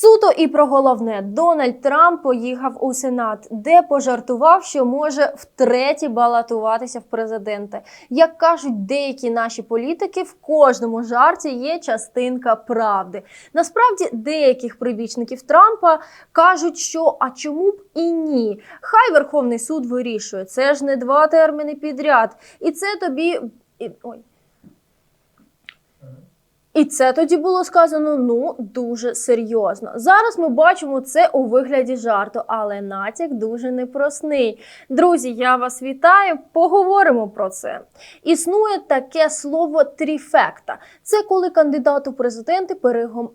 Суто і про головне Дональд Трамп поїхав у Сенат, де пожартував, що може втретє балотуватися в президенти. Як кажуть деякі наші політики, в кожному жарті є частинка правди. Насправді, деяких прибічників Трампа кажуть, що а чому б і ні? Хай Верховний суд вирішує. Це ж не два терміни підряд, і це тобі. Ой. І це тоді було сказано ну дуже серйозно. Зараз ми бачимо це у вигляді жарту, але натяк дуже непросний. Друзі, я вас вітаю. Поговоримо про це. Існує таке слово тріфекта. Це коли кандидат у президенти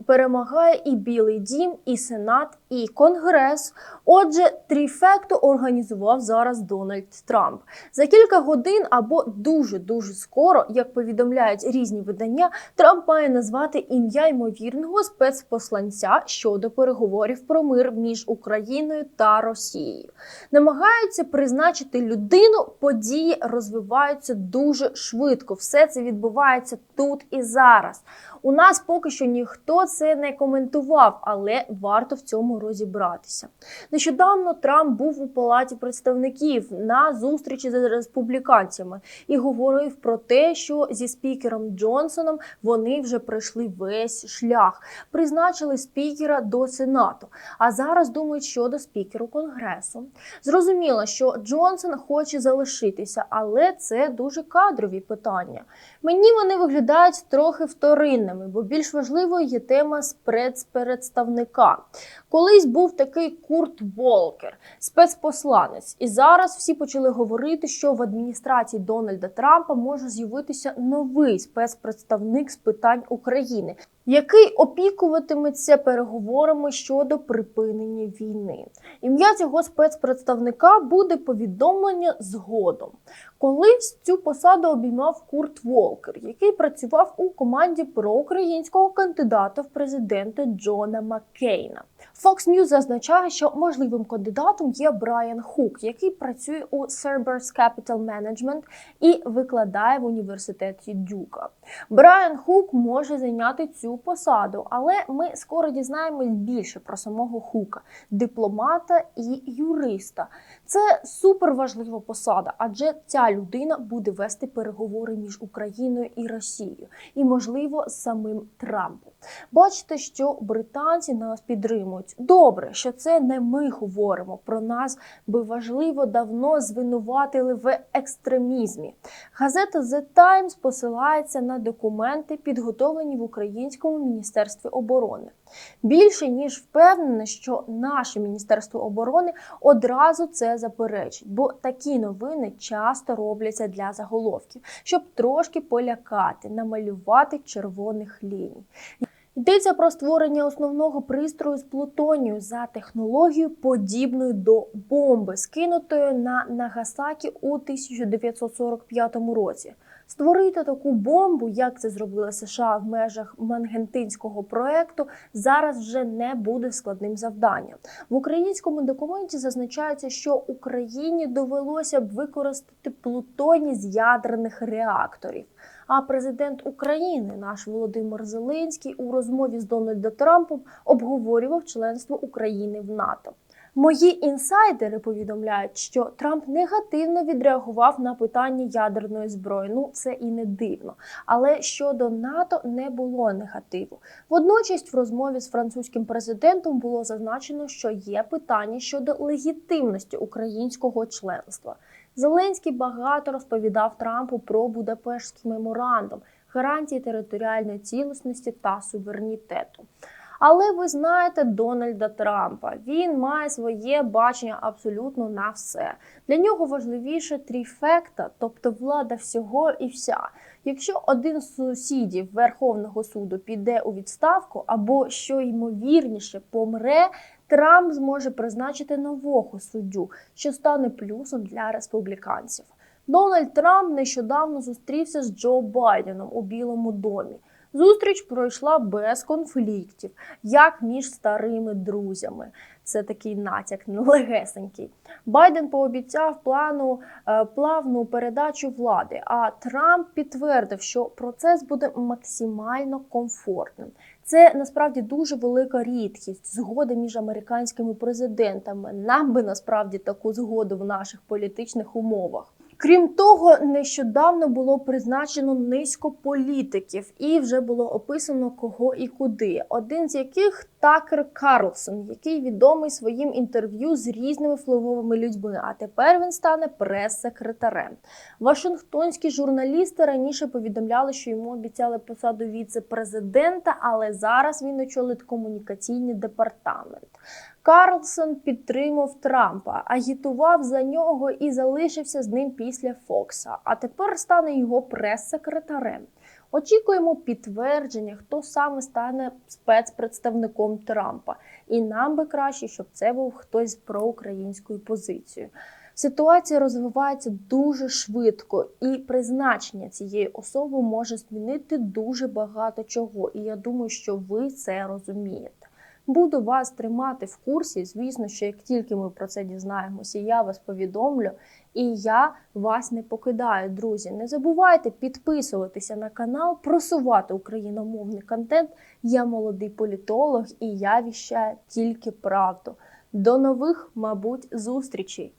перемагає і Білий Дім, і Сенат, і Конгрес. Отже, тріфекту організував зараз Дональд Трамп. За кілька годин або дуже дуже скоро, як повідомляють різні видання, Трамп має назвати ім'я ймовірного спецпосланця щодо переговорів про мир між Україною та Росією. Намагаються призначити людину. Події розвиваються дуже швидко. Все це відбувається тут і зараз. У нас поки що ніхто це не коментував, але варто в цьому розібратися. Нещодавно Трамп був у палаті представників на зустрічі з республіканцями і говорив про те, що зі спікером Джонсоном вони вже пройшли весь шлях, призначили спікера до Сенату. А зараз думають щодо спікеру Конгресу. Зрозуміло, що Джонсон хоче залишитися, але це дуже кадрові питання. Мені вони виглядають трохи вторинними, бо більш важливою є тема спецпредставника. Колись був такий Курт Волкер, спецпосланець, і зараз всі почали говорити, що в адміністрації Дональда Трампа може з'явитися новий спецпредставник з питань України, який опікуватиметься переговорами щодо припинення війни. Ім'я цього спецпредставника буде повідомлення згодом. Колись цю посаду обіймав Курт Волкер, який працював у команді проукраїнського кандидата в президенти Джона Маккейна. Fox News зазначає, що можливим кандидатом є Брайан Хук, який працює у Cerberus Capital Management і викладає в університеті Дюка. Брайан Хук може зайняти цю посаду, але ми скоро дізнаємось більше про самого Хука, дипломата і юриста. Це суперважлива посада, адже ця людина буде вести переговори між Україною і Росією, і, можливо, самим Трампом. Бачите, що британці нас підтримують. Добре, що це не ми говоримо. Про нас би важливо давно звинуватили в екстремізмі. Газета The Times посилається на документи, підготовлені в Українському міністерстві оборони. Більше ніж впевнене, що наше міністерство оборони одразу це заперечить, бо такі новини часто робляться для заголовків, щоб трошки полякати, намалювати червоних ліній. Йдеться про створення основного пристрою з плутонію за технологією, подібною до бомби, скинутої на Нагасакі у 1945 році. Створити таку бомбу, як це зробила США в межах Мангентинського проекту, зараз вже не буде складним завданням. В українському документі зазначається, що Україні довелося б використати плутоній з ядерних реакторів. А президент України, наш Володимир Зеленський, у розмові з Дональдом Трампом обговорював членство України в НАТО. Мої інсайдери повідомляють, що Трамп негативно відреагував на питання ядерної зброї. Ну це і не дивно. Але щодо НАТО не було негативу. Водночас, в розмові з французьким президентом було зазначено, що є питання щодо легітимності українського членства. Зеленський багато розповідав Трампу про Будапештський меморандум, гарантії територіальної цілісності та суверенітету. Але ви знаєте Дональда Трампа. Він має своє бачення абсолютно на все. Для нього важливіше тріфекта, тобто влада всього і вся. Якщо один з сусідів Верховного суду піде у відставку або що ймовірніше помре, Трамп зможе призначити нового суддю, що стане плюсом для республіканців. Дональд Трамп нещодавно зустрівся з Джо Байденом у Білому домі. Зустріч пройшла без конфліктів, як між старими друзями. Це такий натяк легесенький. Байден пообіцяв плану е, плавну передачу влади. А Трамп підтвердив, що процес буде максимально комфортним. Це насправді дуже велика рідкість згоди між американськими президентами. Нам би насправді таку згоду в наших політичних умовах. Крім того, нещодавно було призначено низько політиків, і вже було описано кого і куди. Один з яких Такер Карлсон, який відомий своїм інтерв'ю з різними впливовими людьми. А тепер він стане прес-секретарем. Вашингтонські журналісти раніше повідомляли, що йому обіцяли посаду віце-президента, але зараз він очолить комунікаційний департамент. Карлсон підтримав Трампа, агітував за нього і залишився з ним після Фокса. А тепер стане його прес-секретарем. Очікуємо підтвердження, хто саме стане спецпредставником Трампа. І нам би краще, щоб це був хтось з проукраїнською позицією. Ситуація розвивається дуже швидко, і призначення цієї особи може змінити дуже багато чого. І я думаю, що ви це розумієте. Буду вас тримати в курсі. Звісно, що як тільки ми про це дізнаємося, я вас повідомлю. І я вас не покидаю, друзі. Не забувайте підписуватися на канал, просувати україномовний контент. Я молодий політолог і я віщаю тільки правду. До нових, мабуть, зустрічей!